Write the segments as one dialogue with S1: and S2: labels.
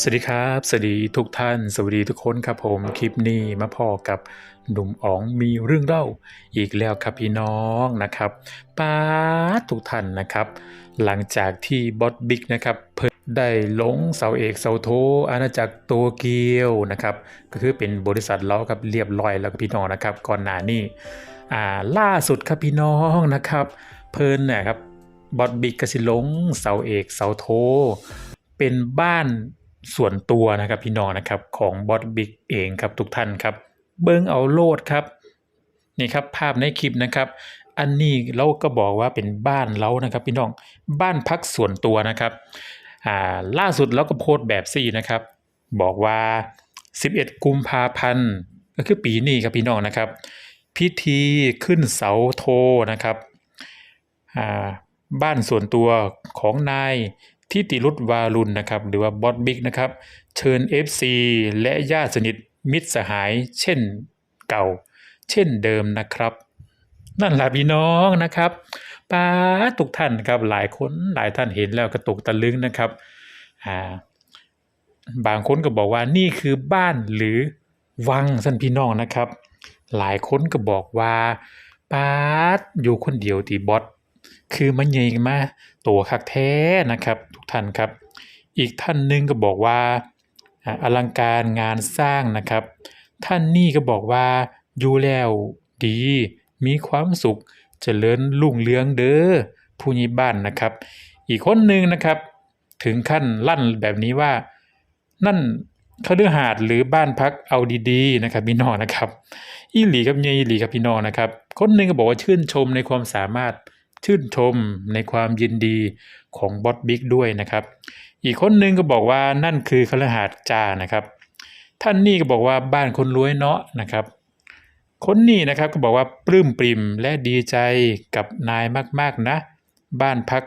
S1: สวัสดีครับ สวัสดีทุกท่าน สวัสดีทุกคนครับผมคลิปนี้มาพอกับหนุ่มอ๋องมีเรื่องเล่าอีกแล้วครับพี่น้องนะครับป้าทุกท่านนะครับ หลังจากที่บอสบิ๊กนะครับเพิ่นได้ลงเสาเอกเสาโทอาณาจักรโตเกียวนะครับก็คือเป็นบริษัทเราครับเรียบร้อยแล้วครับพี่น้องนะครับ ก่อนหน้านี้อ่าล่าสุดครับพี่น้องนะครับ เพิ่นนะครับบอสบิ๊กกสิลงเสาเอกเสาโท เป็นบ้าน ส่วนตัวนะครับพี่น้องนะครับของบอสบิ๊กเองครับทุกท่านครับ เบิ้งเอาโลดครับนี่ครับภาพในคลิปนะครับ อันนี้เราก็บอกว่าเป็นบ้านเรานะครับพี่น้องบ้านพักส่วนตัวนะครับอ่าล่าสุดเราก็โพสต์แบบซี่นะครับ บอกว่า 11 กุมภาพันธ์ก็คือปีนี้ครับพี่น้องนะครับ พิธีขึ้นเสาโทนะครับอ่าบ้านส่วนตัวของนาย ทิติรุตวารุณนะครับหรือว่าบอสบิ๊กนะครับเชิญ FC และญาติสนิทมิตรสหาย เช่นเก่า เช่นเดิมนะครับ นั่นแหละพี่น้องนะครับป้าทุกท่านครับหลายคนหลายท่านเห็นแล้วกระตุกตะลึงนะครับอ่าบางคนก็บอกว่านี่คือบ้านหรือวังท่านพี่น้องนะครับ หลายคนก็บอกว่าป้าอยู่คนเดียวตีบอส คือมันใหญ่มาตัวคักแท้นะครับ ทุกท่านครับ อีกท่านหนึงก็บอกว่าอลังการงานสร้างนะครับ ท่านนี่ก็บอกว่าอยู่แล้วดี มีความสุขจเจริญรุ่งเรืองเด้อผู้ใหญ่บ้านนะครับ อีกคนหนึ่งนะครับ ถึงขั้นลั่นแบบนี้ว่า นั่นคฤหาสน์หรือบ้านพักเอาดีๆนะครับพี่น้องนะครับอีหลีกับเยอีหลีกับพี่น้องนะครับ คนหนึ่งก็บอกว่าชื่นชมในความสามารถ ชื่นชมในความยินดีของบอสบิ๊กด้วยนะครับ อีกคนหนึ่งก็บอกว่านั่นคือคฤหาสน์จานะครับ ท่านนี่ก็บอกว่าบ้านคนรวยเนาะนะครับคนนี้นะครับก็บอกว่าปลื้มปริมและดีใจกับนายมากๆนะ บ้านพัก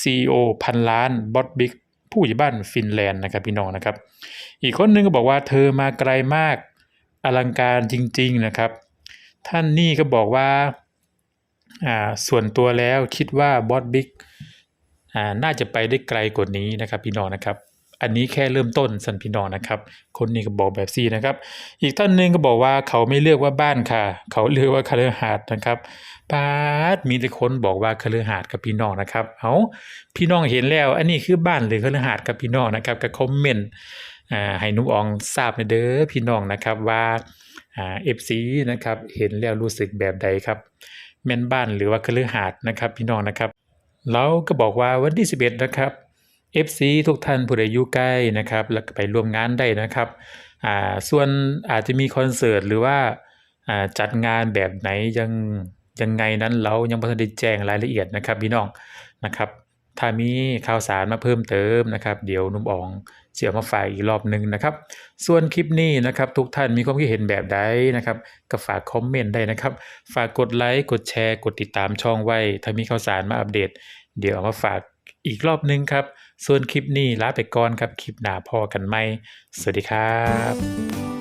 S1: CEO พันล้านบอสบิ๊กผู้ใหญ่บ้านฟินแลนด์นะครับพี่น้องนะครับ อีกคนหนึงก็บอกว่าเธอมาไกลมากอลังการจริง ๆนะครับ ท่านนี่ก็บอกว่า ส่วนตัวแล้วคิดว่าบอสบิ๊กน่าจะไปได้ไกลกว่านี้นะครับพี่น้องนะครับ อันนี้แค่เริ่มต้นสันพี่น้องนะครับ คนนี้ก็บอกแบบซี่นะครับ อีกท่านหนึ่งก็บอกว่าเขาไม่เลือกว่าบ้านค่ะ เขาเลือกว่าคฤหาสน์นะครับปาดมีแต่คนบอกว่าคฤหาสน์กับพี่น้องนะครับ เอาพี่น้องเห็นแล้ว อันนี้คือบ้านหรือคฤหาสน์กับพี่น้องนะครับก็คอมเมนต์ให้นุ่มอองทราบในเด้อพี่น้องนะครับว่าเอ่า FC นะครับเห็นแล้วรู้สึกแบบใดครับ แม่นบ้านหรือว่าคฤหาสน์นะครับพี่น้องนะครับเราก็บอกว่าวันที่ 11 นะครับ FC ทุกท่านผู้ใดอยู่ใกล้นะครับ แล้วก็ไปร่วมงานได้นะครับอ่าส่วนอาจจะมีคอนเสิร์ตหรือว่าอ่าจัดงานแบบไหนยังยังไงนั้นเรายังบ่ได้แจ้งรายละเอียดนะครับพี่น้องนะครับ ถ้ามีข่าวสารมาเพิ่มเติมนะครับ เดี๋ยวนุ่มอองสิเอามาฝากอีกรอบหนึ่งนะครับ ส่วนคลิปนี้นะครับ ทุกท่านมีความคิดเห็นแบบใดนะครับก็ฝากคอมเมนต์ได้นะครับ ฝากกดไลค์กดแชร์ กดติดตามช่องไว้ ถ้ามีข่าวสารมาอัปเดต เดี๋ยวเอามาฝากอีกรอบหนึงครับ ส่วนคลิปนี้ลาไปก่อนครับ คลิปหน้าพอกันไหมสวัสดีครับ